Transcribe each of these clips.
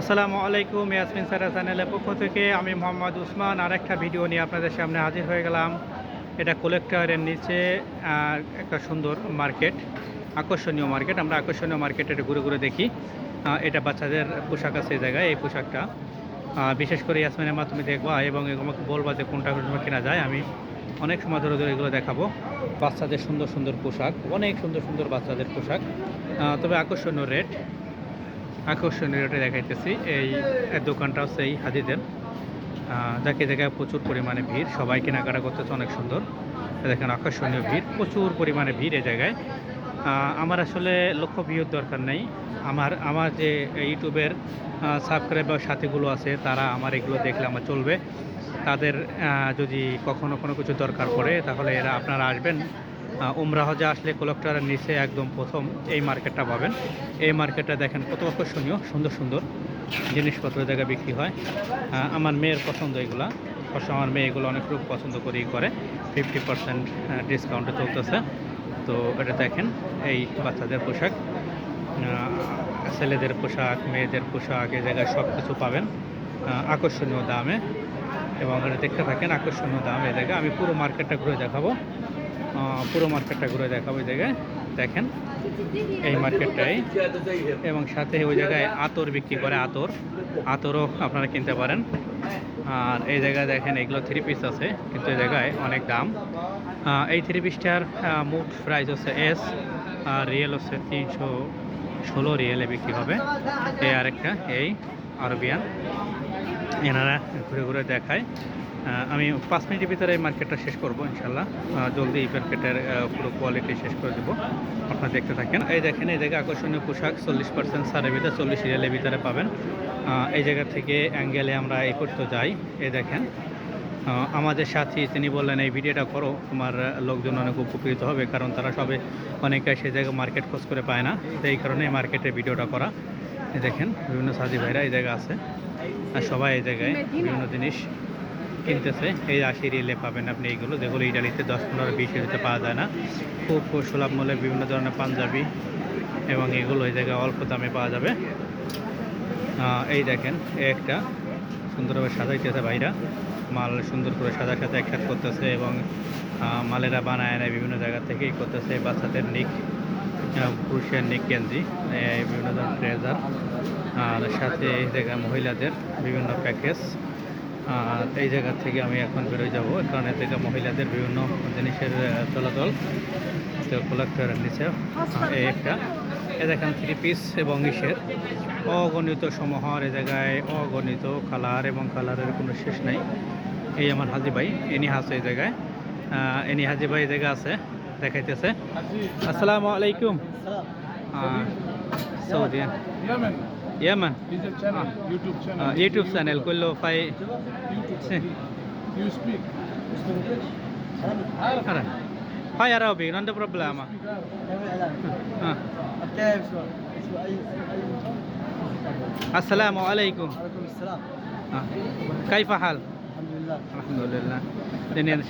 আসসালামু আলাইকুম, ইয়াসমিন সারা চ্যানেলের পক্ষ থেকে। আমি মোহাম্মদ উসমান আর একটা ভিডিও নিয়ে আপনাদের সামনে হাজির হয়ে গেলাম। এটা কোলেক্টরের নিচে একটা সুন্দর মার্কেট আকর্ষণীয় মার্কেট আমরা আকর্ষণীয় মার্কেটে ঘুরে ঘুরে দেখি। এটা বাচ্চাদের পোশাক আছে এই জায়গায়, এই পোশাকটা। বিশেষ করে ইয়াসমিনের মাধ্যমে দেখবা এবং আমাকে বলবা যে কোনটা কোনটা কেনা যায়। আমি অনেক সময় ধরে ধরে এগুলো দেখাবো। বাচ্চাদের সুন্দর সুন্দর পোশাক, অনেক সুন্দর সুন্দর বাচ্চাদের পোশাক। তবে আকর্ষণীয় রেট আকর্ষণীয় রেটে দেখাইতেছি। এই দোকানটা হচ্ছে এই হাজিদের। যাকে জায়গায় প্রচুর পরিমাণে ভিড়। সবাই কেনাকাটা করতেছে, অনেক সুন্দর। দেখেন, আকর্ষণীয় ভিড়। প্রচুর পরিমাণে ভিড় এই জায়গায়। আমার আসলে লক্ষ্য ভিউর দরকার নেই। আমার আমার যে ইউটিউবের সাবস্ক্রাইবার সাথীগুলো আছে, তারা আমার এগুলো দেখলে আমার চলবে। তাদের যদি কখনো কোনো কিছু দরকার পড়ে, তাহলে এরা আপনারা আসবেন। আহ, উমরা হজে আসলে কোলেক্টরের নিচে একদম প্রথম এই মার্কেটটা পাবেন। এই মার্কেটটা দেখেন কত আকর্ষণীয় সুন্দর সুন্দর জিনিসপত্র জায়গায় বিক্রি হয়। আমার মেয়ের পছন্দ এগুলা। অবশ্য আমার মেয়ে এগুলো অনেক খুব পছন্দ করেই করে। ফিফটি পার্সেন্ট ডিসকাউন্টে চলতেছে। তো এটা দেখেন এই বাচ্চাদের পোশাক। ছেলেদের পোশাক মেয়েদের পোশাক এই জায়গায় সব কিছু পাবেন আকর্ষণীয় দামে। এবং এটা দেখতে থাকেন আকর্ষণীয় দাম। এই জায়গায় আমি পুরো মার্কেটটা ঘুরে দেখাবো। পুরো মার্কেটটা ঘুরে দেখাবো ওই জায়গায়। দেখেন, এই মার্কেটটাই। এবং সাথে ওই জায়গায় আতর বিক্রি করে আতর। আতরও আপনারা কিনতে পারেন। আর এই জায়গায় দেখেন, এগুলো থ্রি পিস আছে, কিন্তু এই জায়গায় অনেক দাম। এই থ্রি পিসটার মোট প্রাইস হচ্ছে এস আর রিয়েল হচ্ছে তিনশো ষোলো রিয়েলে বিক্রি হবে। এই আরেকটা, এই আরবিয়ান। এনারা ঘুরে ঘুরে দেখায়। আমি পাঁচ মিনিটের ভিতরে এই মার্কেটটা শেষ করব ইনশাল্লাহ জলদি এই মার্কেটের পুরো কোয়ালিটি শেষ করে দেবো। আপনারা দেখতে থাকেন। এই দেখেন, এই জায়গায় আকর্ষণীয় পোশাক, চল্লিশ পার্সেন্ট সারের ভিতরে, চল্লিশ রিয়ালের ভিতরে পাবেন। এই জায়গা থেকে অ্যাঙ্গেলে আমরা এই করতে যাই। এই দেখেন আমাদের সাথী, তিনি বললেন, এই ভিডিওটা করো। তোমার লোকজন অনেক উপকৃত হবে, কারণ তারা সবে অনেকে সেই জায়গায় মার্কেট খোঁজ করে পায় না। এই কারণে এই মার্কেটের ভিডিওটা করা। দেখেন, বিভিন্ন সাথী ভাইরা এই জায়গায় আছে। আর সবাই এই জায়গায় বিভিন্ন জিনিস কিনতেছে। এই আশি রিলে পাবেন আপনি এইগুলো। যেগুলো ইটালিতে দশ পনেরো বিশ এরিতে পাওয়া যায় না। খুব সুলভ মূল্যে বিভিন্ন ধরনের পাঞ্জাবি এবং এগুলো এই জায়গায় অল্প দামে পাওয়া যাবে। এই দেখেন, একটা সুন্দরভাবে সাজাইতেছে ভাইরা। মাল সুন্দর করে সাজা সাথে একসাথে করতেছে এবং মালেরা বানায় নেয় বিভিন্ন জায়গা থেকেই করতেছে। বাচ্চাদের নিক পুরুষের নিক গেঞ্জি বিভিন্ন ধরনের ট্রেজার আর সাথে এই জায়গায় মহিলাদের বিভিন্ন প্যাকেজ। আর এই জায়গা থেকে আমি এখন বেরোয় যাব। কারণ এ থেকে মহিলাদের বিভিন্ন জিনিসের চলাচল তো কোলেক্টরের নিচে। এই একটা এ দেখেন থ্রি পিস এবং ইসের। অগণিত সমাহার এ জায়গায় অগণিত কালার এবং কালারের কোনো শেষ নাই। এই আমার হাজি ভাই এনি আছে এই জায়গায়। এনি হাজি ভাই এই জায়গায় আছে দেখাইতেছে। আসসালামু আলাইকুম। সৌদি। ये मैं YouTube channel YouTube channel YouTube channel को लो फाइ अरे फाइ आ प्रॉब्लम है माँ हाँ कैफ़ा हाल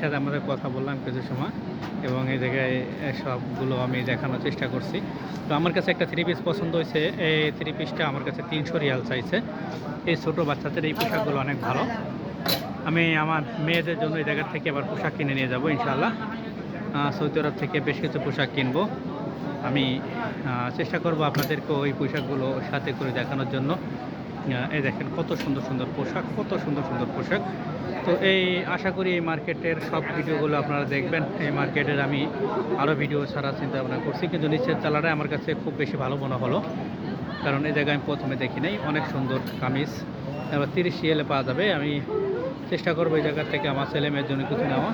সাথে আমাদের কথা বললাম কিছু সময়, এবং এই জায়গায় সবগুলো আমি দেখানোর চেষ্টা করছি। তো আমার কাছে একটা থ্রি পিস পছন্দ হয়েছে। এই থ্রি পিসটা আমার কাছে তিনশো রিয়াল চাইছে। এই ছোটো বাচ্চাদের এই পোশাকগুলো অনেক ভালো। আমি আমার মেয়েদের জন্য এই জায়গার থেকে আবার পোশাক কিনে নিয়ে যাব ইনশাল্লাহ সৌদি আরব থেকে বেশ কিছু পোশাক কিনবো। আমি চেষ্টা করব আপনাদেরকে ওই পোশাকগুলো সাথে করে দেখানোর জন্য। এই দেখেন কত সুন্দর সুন্দর পোশাক কত সুন্দর সুন্দর পোশাক। তো এই আশা করি এই মার্কেটের সব ভিডিওগুলো আপনারা দেখবেন। এই মার্কেটের আমি আরও ভিডিও ছাড়ার চিন্তা ভাবনা করছি কিন্তু নিচের চালাটাই আমার কাছে খুব বেশি ভালো মনে হলো। কারণ এই জায়গায় আমি প্রথমে দেখি নাই অনেক সুন্দর কামিজ। এবার তিরিশ এলে পাওয়া যাবে আমি চেষ্টা করব এই জায়গা থেকে আমার ছেলে মেয়ের জন্য কিছু নেওয়া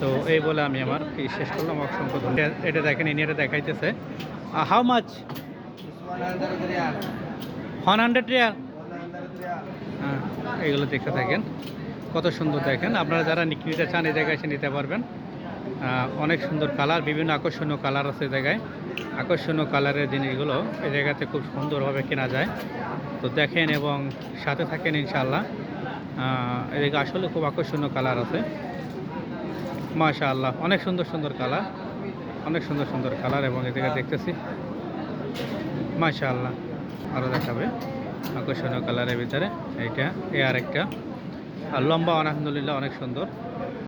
তো এই বলে আমি আমার এই শেষ করলাম অসংখ্য ধন্যবাদ। এটা দেখেন ইনি এটা দেখাইতেছে। হাউ মাছ হান্ড্রেড রিয়াল এগুলো দেখতে থাকেন। কত সুন্দর দেখেন। আপনারা যারা নিতে চান এই জায়গায় এসে নিতে পারবেন। অনেক সুন্দর কালার, বিভিন্ন আকর্ষণীয় কালার আছে জায়গায়। আকর্ষণীয় কালারের জিনিসগুলো এই জায়গাতে খুব সুন্দরভাবে কেনা যায়। তো দেখেন এবং সাথে থাকেন ইনশাল্লাহ জায়গায় আসলে খুব আকর্ষণীয় কালার আছে। মাশা আল্লাহ অনেক সুন্দর সুন্দর কালার। অনেক সুন্দর সুন্দর কালার এবং জায়গায় দেখতেছি। মাশা আল্লাহ আরও দেখাবে। আকর্ষণীয় কালারের ভিতরে। এইটা এ আরেকটা। আর লম্বা আলহামদুলিল্লাহ অনেক সুন্দর।